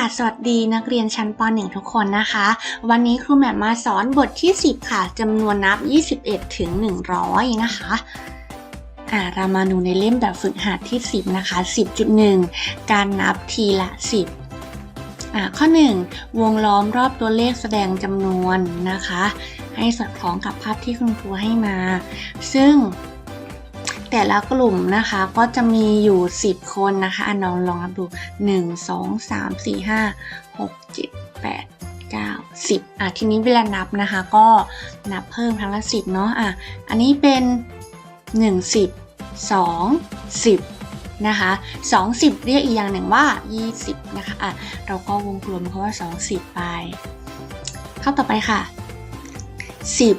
ค่ะ สวัสดีนักเรียนชั้นป .1 ทุกคนนะคะ วันนี้ครูแหม่มมาสอนบทที่ 10 ค่ะจำนวนนับ 21 ถึง 100 นะคะอ่าเรามาดูในเล่มแบบฝึกหัดที่ 10 นะคะ 10.1 การนับทีละ 10อ่าข้อ 1 วงล้อมรอบตัวเลขแสดงจำนวนนะคะ ให้สอดคล้องกับภาพที่คุณครูให้มา ซึ่ง แต่ละกลุ่มนะคะก็จะมีอยู่ 10 คนนะคะอะน้องลองนับดู 1 2 3 4 5 6 7 8 9 10อะทีนี้เวลานับนะคะ ก็นับเพิ่มครั้งละ 10 เนาะอะอันนี้เป็น 1 10 2 10นะคะ20 เรียกอีกอย่างหนึ่งว่า 20 นะคะอะเราก็วงกลมคำว่า 20 ไป เข้าต่อไปค่ะ 10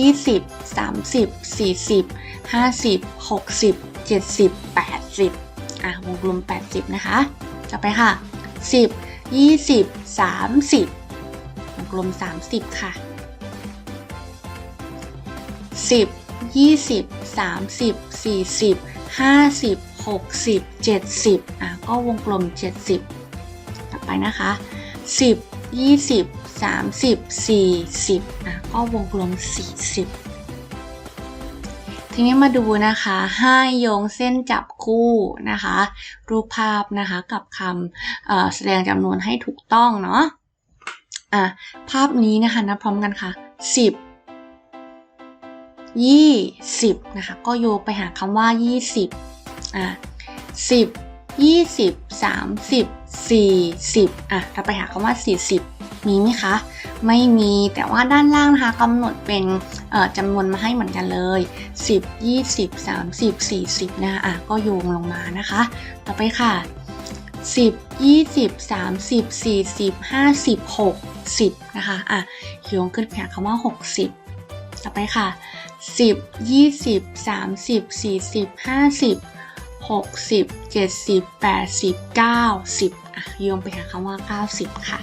20 30 40 50 60 70 80 อะวงกลม 80 นะคะ ต่อไปค่ะ 10 20 30 วงกลม 30 ค่ะ 10 20 30 40 50 60 70 อะ ก็วงกลม 70 ต่อไปนะคะ 10 20 30 40 อะ ก็วงกลม 40 ทีนี้มาดูนะคะให้โยงเส้นจับคู่นะคะ รูปภาพนะคะกับคำแสดงจำนวนให้ถูกต้องเนาะอะภาพนี้นะคะนับพร้อมกันค่ะ10 20นะคะก็โยงไปหาคำว่า20อะ10 20 30 40อะเราไปหาคำว่า40 มีไหมคะ ไม่มีแต่ว่าด้านล่างนะคะกำหนดเป็นจำนวนมาให้เหมือนกันเลย 10 20 30 40 นะคะอะก็โยงลงมานะคะ ต่อไปค่ะ 10 20 30 40 50 60 นะคะอะโยงขึ้นไปหาคำว่า 60 ต่อไปค่ะ 10 20 30 40 50 60 70 80 90 อะโยงไปหาคำว่า 90 ค่ะ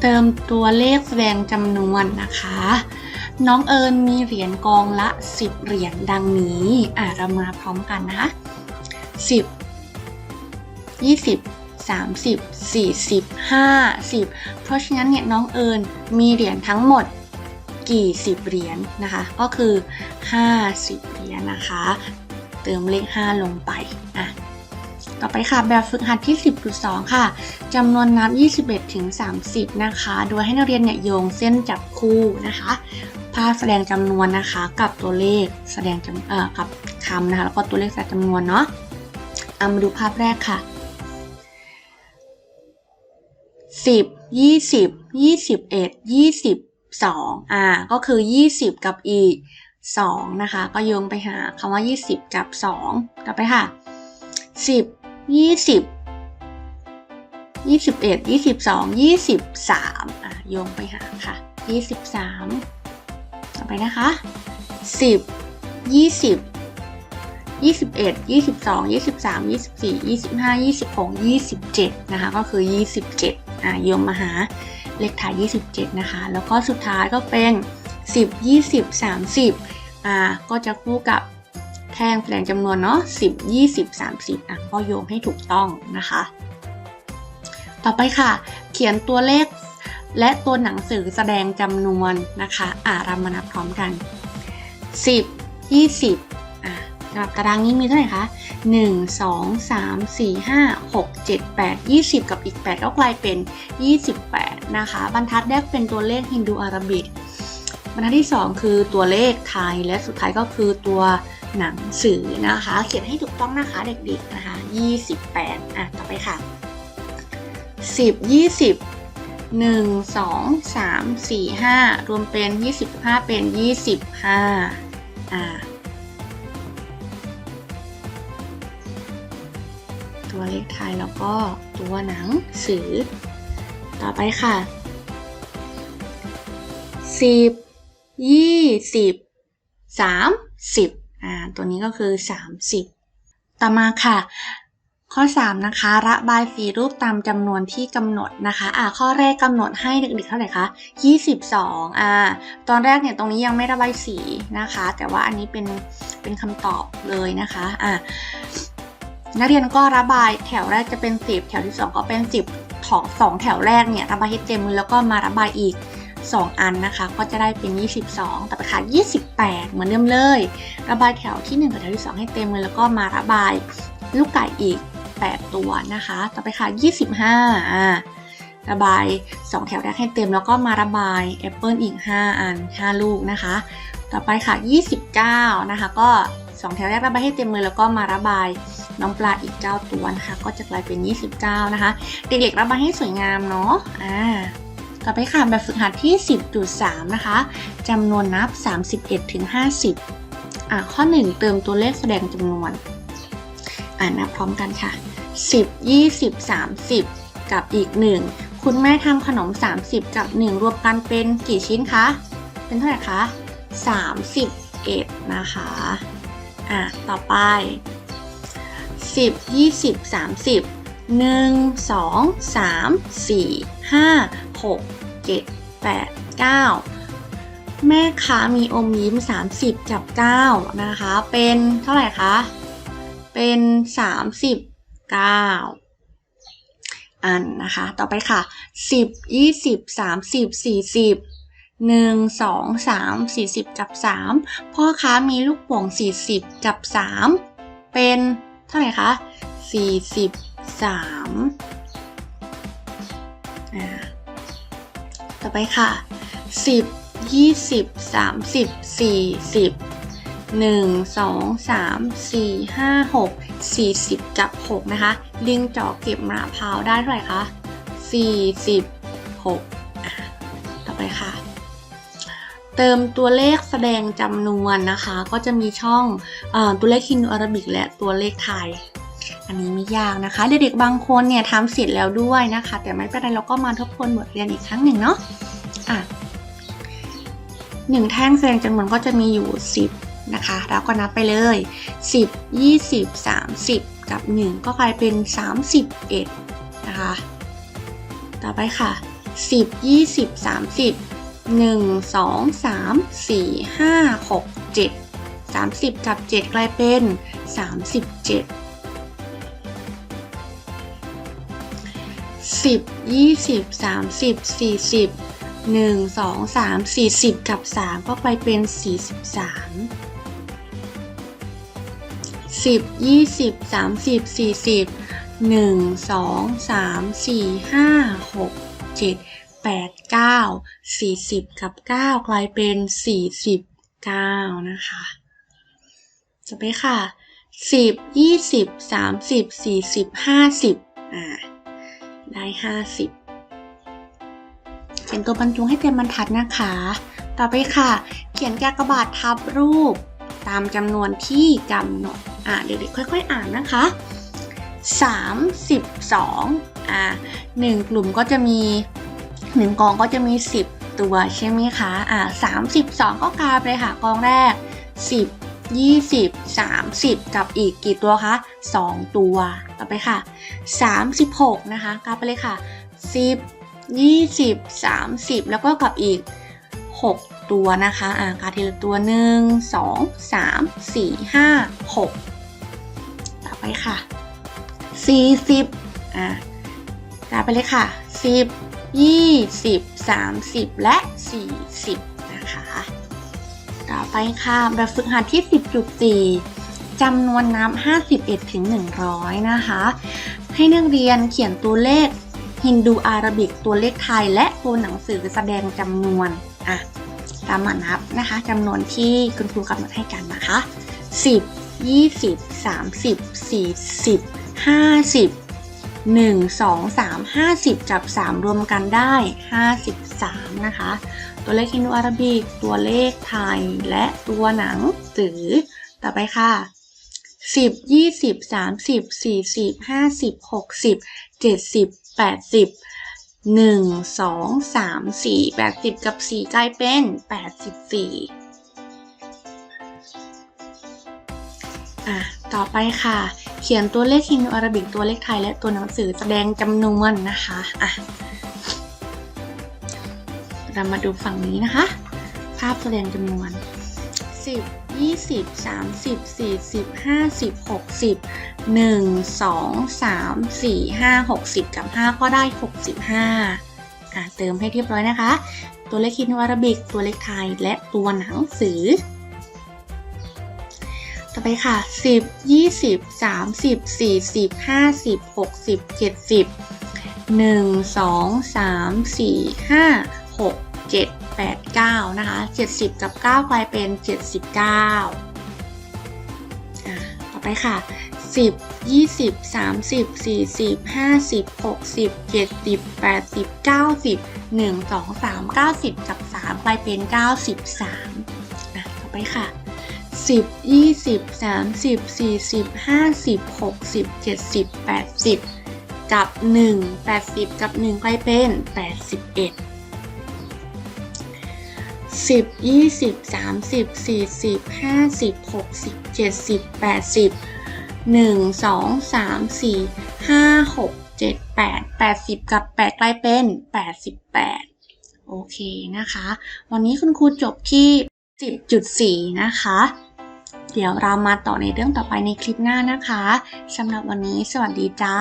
เติมตัวเลขแสดงจำนวนนะคะ น้องเอิญมีเหรียญกองละ 10 เหรียญดังนี้อะเรามาพร้อมกันนะคะ10 20 30 40 50 เพราะฉะนั้นเนี่ยน้องเอิญมีเหรียญทั้งหมดกี่สิบเหรียญนะคะ ก็คือ 50 เหรียญนะคะ เติมเลข 5 ลงไปอะ ต่อไปค่ะแบบฝึกหัดที่ 10.2 ค่ะจำนวนนับ 21 ถึง 30 นะคะ โดยให้นักเรียนเนี่ยโยงเส้นจับคู่นะคะ ภาพแสดงจำนวนนะคะ กับตัวเลขแสดงจำเอ่อกับคำนะคะ แล้วก็ตัวเลขแสดงจำนวนเนาะเอามาดูภาพแรกค่ะ 10 20 21 22อ่า ก็คือ 20 กับอีก2นะคะ ก็โยงไปหาคำว่า 20 กับ 2 ต่อไปค่ะ 10 ยี่สิบยี่สิบเอ็ดยี่สิบสองยี่สิบสามอะโยงไปหาค่ะยี่สิบสามต่อไปนะคะสิบยี่สิบยี่สิบเอ็ดยี่สิบสองยี่สิบสามยี่สิบสี่ยี่สิบห้ายี่สิบหกยี่สิบเจ็ดนะคะ ก็คือยี่สิบเจ็ดอะโยงมาหาเลขท้ายยี่สิบเจ็ดนะคะ แล้วก็สุดท้ายก็เป็นสิบยี่สิบสามสิบอ่าก็จะคู่กับ แท่งแสดงจำนวนเนาะ10 20 30อะก็โยงให้ถูกต้องนะคะ ต่อไปค่ะ เขียนตัวเลขและตัวหนังสือแสดงจำนวนนะคะอ่าเรามานับพร้อมกัน 10 20อ่าสำหรับตารางนี้มีเท่าไหร่คะ1 2 3 4 5 6 7 8 20 กับอีก 8 ก็กลายเป็น 28 นะคะ บรรทัดแรกเป็นตัวเลขฮินดูอาราบิกบรรทัดที่ 2 คือตัวเลขไทย และสุดท้ายก็คือตัว หนังสือนะคะ เขียนให้ถูกต้องนะคะเด็กๆนะคะ28อะต่อไปค่ะ 10 20 1 2 3 4 5 รวมเป็น 25 เป็น 25อ่าตัวเลขไทยแล้วก็ตัวหนังสือ ต่อไปค่ะ 10 20 30 อ่าตัวนี้ก็คือ 30 ต่อมาค่ะ ข้อ 3 นะคะ ระบายสีรูปตามจำนวนที่กำหนดนะคะอ่าข้อแรกกำหนดให้เด็กๆเท่าไหร่คะ22อ่าตอนแรกเนี่ยตรงนี้ยังไม่ระบายสีนะคะ แต่ว่าอันนี้เป็นเป็นคำตอบเลยนะคะอ่านักเรียนก็ระบายแถวแรกจะเป็น 10 แถวที่ 2 ก็เป็น 10ถอสองแถวแรกเนี่ยระบายให้เต็มมือแล้วก็มาระบายอีก 2 อันนะคะ ก็จะได้เป็น 22ต่อไปค่ะ28 เหมือนเดิมเลย ระบายแถวที่ 1 กับแถวที่ 2 ให้เต็มมือแล้วก็มาระบายลูกไก่อีก 8 ตัวนะคะ ต่อไปค่ะ 25อ่าระบาย 2 แถวแรกให้เต็มแล้วก็มาระบายแอปเปิลอีก 5 อัน 5 ลูกนะคะ ต่อไปค่ะ 29 นะคะ ก็ 2 แถวแรกระบายให้เต็มมือแล้วก็มาระบายน้องปลาอีก 9 ตัวนะคะ ก็จะกลายเป็น 29 นะคะ เด็กๆระบายให้สวยงามเนาะ อ่า ต่อไปค่ะแบบฝึกหัดที่ 10.3 นะคะจำนวนนับ 31ถึง50 อ่าข้อ 1 เติมตัวเลขแสดงจำนวน อ่านนับพร้อมกันค่ะ 10 20 30 กับอีก 1 คุณแม่ทำขนม 30 กับ 1 รวมกันเป็นกี่ชิ้นคะ เป็นเท่าไหร่คะ 31 นะคะ อะ ต่อไป 10 20 30 หนึ่งสองสามสี่ห้าหกเจ็ดแปดเก้าแม่ค้ามีอมยิ้ม 30 จับ 9 นะคะ เป็นเท่าไหร่คะ เป็น 39 อันนะคะ ต่อไปค่ะ 10 20 30 40 1 2 3 40 จับ 3 พ่อค้ามีลูกโป่ง40 จับ 3 เป็นเท่าไหร่คะ 40 3ต่อไปค่ะ 10 20 30 40 1 2 3 4 5 6 40 กับ 6 นะคะ ดึงจอกเก็บมะพร้าวได้เท่าไหร่คะ46 ต่อไปค่ะ เติมตัวเลขแสดงจำนวนนะคะ ก็จะมีช่องอตัวเลขคินอาราบิกและตัวเลขไทย อันนี้ไม่ยากนะคะเด็กๆบางคนเนี่ยทำเสร็จแล้วด้วยนะคะ แต่ไม่เป็นไรเราก็มาทบทวนบทเรียนอีกครั้งหนึ่งเนาะอะหนึ่งแท่งแสดงจำนวนก็จะมีอยู่ 10 นะคะ แล้วก็นับไปเลย 10 20 30 กับ 1 ก็กลายเป็น 31 นะคะ ต่อไปค่ะ 10 20 30 1 2 3 4 5 6 7 30 กับ 7 กลายเป็น 37 สิบยี่สิบสามสิบสี่สิบหนึ่งสองสามสี่สิบกับสามก็ไปเป็นสี่สิบสามสิบยี่สิบสามสิบสี่สิบหนึ่งสองสามสี่ห้าหกเจ็ดแปดเก้าสี่สิบกับเก้ากลายเป็นสี่สิบเก้านะคะจะไปค่ะสิบยี่สิบสามสิบสี่สิบห้าสิบอ่า ได้ 50 เขียนตัวบรรจงให้เต็มบรรทัดนะคะ ต่อไปค่ะ เขียนกากบาททับรูป ตามจำนวนที่กำหนด อะเด็กๆค่อย ๆ อ่านนะคะ 32 อะหนึ่งกลุ่มก็จะมีหนึ่งกองก็จะมี 10 ตัวใช่ไหมคะ อะ32 ก็กลายไปเลยค่ะกองแรก 10 20 30 กับอีกกี่ตัวคะ 2 ตัวต่อไปค่ะ 36 นะคะกลับไปเลยค่ะ 10 20 30 แล้วก็กับอีก 6 ตัวนะคะอ่ากาทีละตัว 1 2 3 4 5 6ต่อไปค่ะ 40อ่ากาไปเลยค่ะ 10 20 30 และ 40 นะคะ ต่อไปค่ะ แบบฝึกหัดที่ 10.4จำนวนนับ 51ถึง100 นะคะ ให้นักเรียนเขียนตัวเลขฮินดูอาราบิกตัวเลขไทย และตัวหนังสือแสดงจำนวนอะตามมานับนะคะจำนวนที่คุณครูกำหนดให้กันนะคะ 10 20 30 40 50 1 2 3 50 จับ 3 รวมกันได้ 53 นะคะ ตัวเลขฮินดูอาราบิก ตัวเลขไทย และตัวหนังสือ ต่อไปค่ะสิบยี่สิบสามสิบสี่สิบห้าสิบหกสิบเจ็ดสิบแปดสิบหนึ่งสองสามสี่แปดสิบกับสี่กลายเป็นแปดสิบสี่อะ ต่อไปค่ะ เขียนตัวเลขฮินดูอาราบิกตัวเลขไทยและตัวหนังสือแสดงจำนวนนะคะ อะ เรามาดูฝั่งนี้นะคะ ภาพแสดงจำนวน 10ยี่สิบสามสิบสี่สิบห้าสิบหกสิบหนึ่งสองสามสี่ห้าหกสิบกับห้าก็ได้หกสิบห้าอะเติมให้เรียบร้อยนะคะ ตัวเลขคิดวารบิก ตัวเลขไทย และตัวหนังสือต่อไปค่ะ 10 20 30 40 50 60 70 1 2 3 4 5 6 7 8 9 นะคะ 70 กับ 9 กลายเป็น 79อะต่อไปค่ะ 10 20 30 40 50 60 70 80 90 1 2 3 90 กับ 3 กลายเป็น 93นะต่อไปค่ะ10 20 30 40 50 60 70 80 กับ 1 80 กับ 1 กลายเป็น 81 10 20 30 40 50 60 70 80 1 2 3 4 5 6 7 8 80กับ8กลายเป็น88โอเคนะคะ วันนี้คุณครูจบที่10.4นะคะ เดี๋ยวเรามาต่อในเรื่องต่อไปในคลิปหน้านะคะสำหรับวันนี้สวัสดีจ้า